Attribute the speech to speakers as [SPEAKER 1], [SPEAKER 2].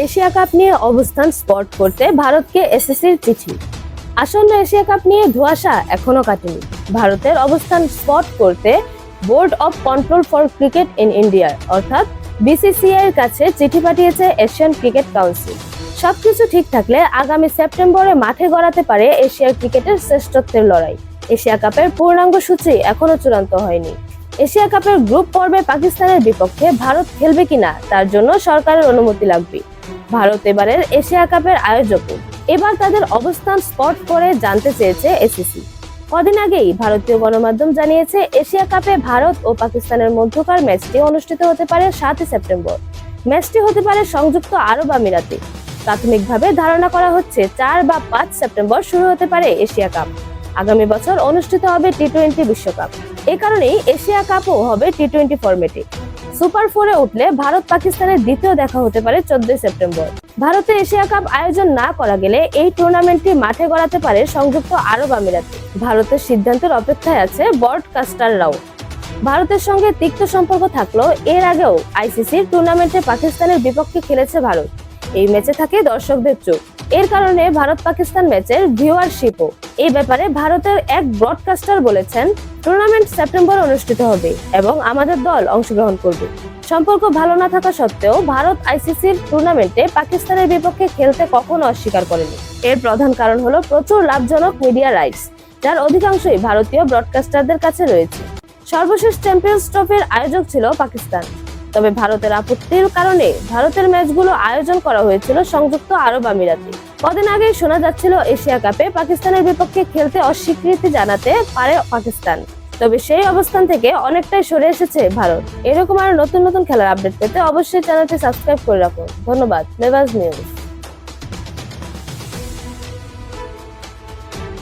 [SPEAKER 1] Asia cup নিয়ে অবস্থান spot করতে ভারতকে এসএসসির চিঠি। আসন্ন এশিয়া কাপ নিয়ে ধোঁয়াশা এখনও কাটেনি। ভারতের অবস্থান স্পট করতে board of control for cricket in ইন্ডিয়ার অর্থাৎ বিসিসিআই এর কাছে চিঠি পাঠিয়েছে এশিয়ান ক্রিকেট কাউন্সিল। সবকিছু ঠিক থাকলে আগামী সেপ্টেম্বরে মাঠে গড়াতে পারে এশিয়ার ক্রিকেটের শ্রেষ্ঠত্বের লড়াই। এশিয়া কাপের পূর্ণাঙ্গ সূচি এখনও চূড়ান্ত হয়নি। এশিয়া কাপের গ্রুপ পর্বে পাকিস্তানের বিপক্ষে ভারত খেলবে কিনা, তার জন্য সরকারের অনুমতি লাগবে। ভারত এবারের এশিয়া কাপের আয়োজক। এবার তাদের অবস্থান স্পট করে জানতে চেয়েছে এসিসি। কদিন আগেই ভারতীয় গণমাধ্যম জানিয়েছে, এশিয়া কাপে ভারত ও পাকিস্তানের মধ্যকার ম্যাচটি অনুষ্ঠিত হতে পারে সাতই সেপ্টেম্বর। ম্যাচটি হতে পারে সংযুক্ত আরব আমিরাতে। প্রাথমিকভাবে ধারণা করা হচ্ছে, চার বা পাঁচ সেপ্টেম্বর শুরু হতে পারে এশিয়া কাপ। আগামী বছর অনুষ্ঠিত হবে টি টোয়েন্টি বিশ্বকাপ। এ কারণেই এশিয়া কাপও হবে টি টোয়েন্টি ফরম্যাটে। সুপার ফোরে উঠলে ভারত পাকিস্তানের দ্বিতীয় দেখা হতে পারে চোদ্দই সেপ্টেম্বর। ভারতে এশিয়া কাপ আয়োজন না করা গেলে এই টুর্নামেন্টটি মাঠে গড়াতে পারে সংযুক্ত আরব আমিরাত। ভারতের সিদ্ধান্তের অপেক্ষায় আছে ব্রডকাস্টাররাও ভারতের সঙ্গে তিক্ত সম্পর্ক থাকলেও এর আগেও আইসিসির টুর্নামেন্টে পাকিস্তানের বিপক্ষে খেলেছে ভারত। এই ম্যাচে থাকে দর্শকদের চোখ। এর কারণে ভারত পাকিস্তান ম্যাচের ভিউয়ারশিপও। এই ব্যাপারে ভারতের এক ব্রডকাস্টার বলেছেন, টুর্নামেন্ট সেপ্টেম্বর অনুষ্ঠিত হবে এবং আমাদের দল অংশগ্রহণ করবে। সম্পর্ক ভালো না থাকা সত্ত্বেও ভারত আইসিসির টুর্নামেন্টে পাকিস্তানের বিপক্ষে খেলতে কখনো অস্বীকার করেনি। এর প্রধান কারণ হলো প্রচুর লাভজনক মিডিয়া রাইটস, যার অধিকাংশই ভারতীয় ব্রডকাস্টারদের কাছে রয়েছে। সর্বশেষ চ্যাম্পিয়ন্স ট্রফির আয়োজক ছিল পাকিস্তান। তবে ভারতের আপত্তির কারণে ভারতের ম্যাচগুলো আয়োজন করা হয়েছিল সংযুক্ত আরব আমিরাতে। কদিন আগেই শোনা যাচ্ছিল এশিয়া কাপে পাকিস্তানের বিপক্ষে খেলতে অস্বীকৃতি জানাতে পারে পাকিস্তান। তবে সেই অবস্থান থেকে অনেকটাই সরে এসেছে ভারত। এরকম আরও নতুন নতুন খেলার আপডেট পেতে অবশ্যই চ্যানেলটি সাবস্ক্রাইব করে রাখুন। ধন্যবাদ। নেভাজ নিউজ।